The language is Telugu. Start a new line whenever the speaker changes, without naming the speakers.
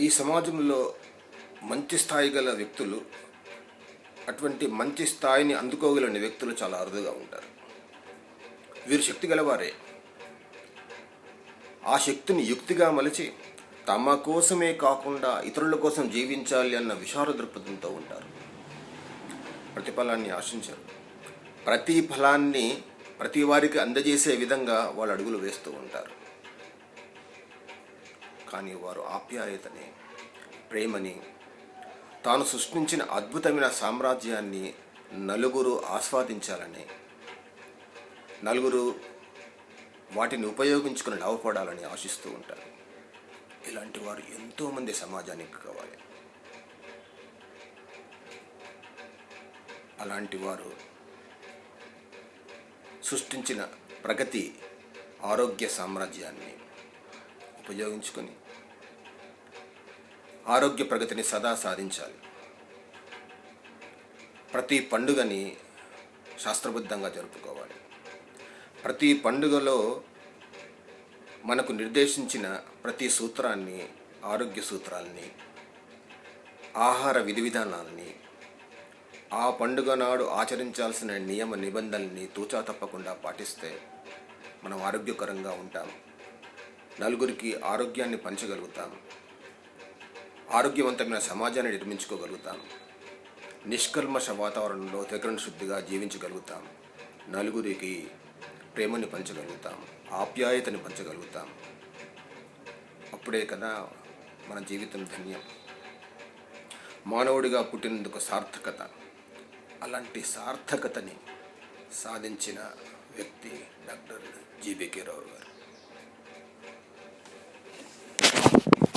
ఈ సమాజంలో మంచి స్థాయి గల వ్యక్తులు అటువంటి మంచి స్థాయిని అందుకోగలని వ్యక్తులు చాలా అరుదుగా ఉంటారు. వీరు శక్తి గలవారే. ఆ శక్తిని యుక్తిగా మలిచి తమ కోసమే కాకుండా ఇతరుల కోసం జీవించాలి అన్న విశాల దృక్పథంతో ఉంటారు. ప్రతిఫలాన్ని ఆశించరు. ప్రతి ఫలాన్ని ప్రతి వారికి అందజేసే విధంగా వాళ్ళు అడుగులు వేస్తూ ఉంటారు. కానీ వారు ఆప్యాయతని ప్రేమని తాను సృష్టించిన అద్భుతమైన సామ్రాజ్యాన్ని నలుగురు ఆస్వాదించాలని నలుగురు వాటిని ఉపయోగించుకుని లాభపడాలని ఆశిస్తూ ఉంటారు. ఇలాంటి వారు ఎంతోమంది సమాజానికి కావాలి. అలాంటి వారు సృష్టించిన ప్రగతి ఆరోగ్య సామ్రాజ్యాన్ని ఉపయోగించుకొని ఆరోగ్య ప్రగతిని సదా సాధించాలి. ప్రతి పండుగని శాస్త్రబద్ధంగా జరుపుకోవాలి. ప్రతి పండుగలో మనకు నిర్దేశించిన ప్రతి సూత్రాన్ని ఆరోగ్య సూత్రాల్ని ఆహార విధి విధానాల్ని ఆ పండుగ నాడు ఆచరించాల్సిన నియమ నిబంధనల్ని తూచా తప్పకుండా పాటిస్తే మనం ఆరోగ్యకరంగా ఉంటాం. నలుగురికి ఆరోగ్యాన్ని పంచగలుగుతాం. ఆరోగ్యవంతమైన సమాజాన్ని నిర్మించుకోగలుగుతాం. నిష్కల్మష వాతావరణంలో త్రికరణ శుద్ధిగా జీవించగలుగుతాం. నలుగురికి ప్రేమని పంచగలుగుతాం. ఆప్యాయతని పంచగలుగుతాం. అప్పుడే కదా మన జీవితం ధన్యం. మానవుడిగా పుట్టినందుకు సార్థకత. అలాంటి సార్థకతని సాధించిన వ్యక్తి డాక్టర్ జీబీకే రావు గారు.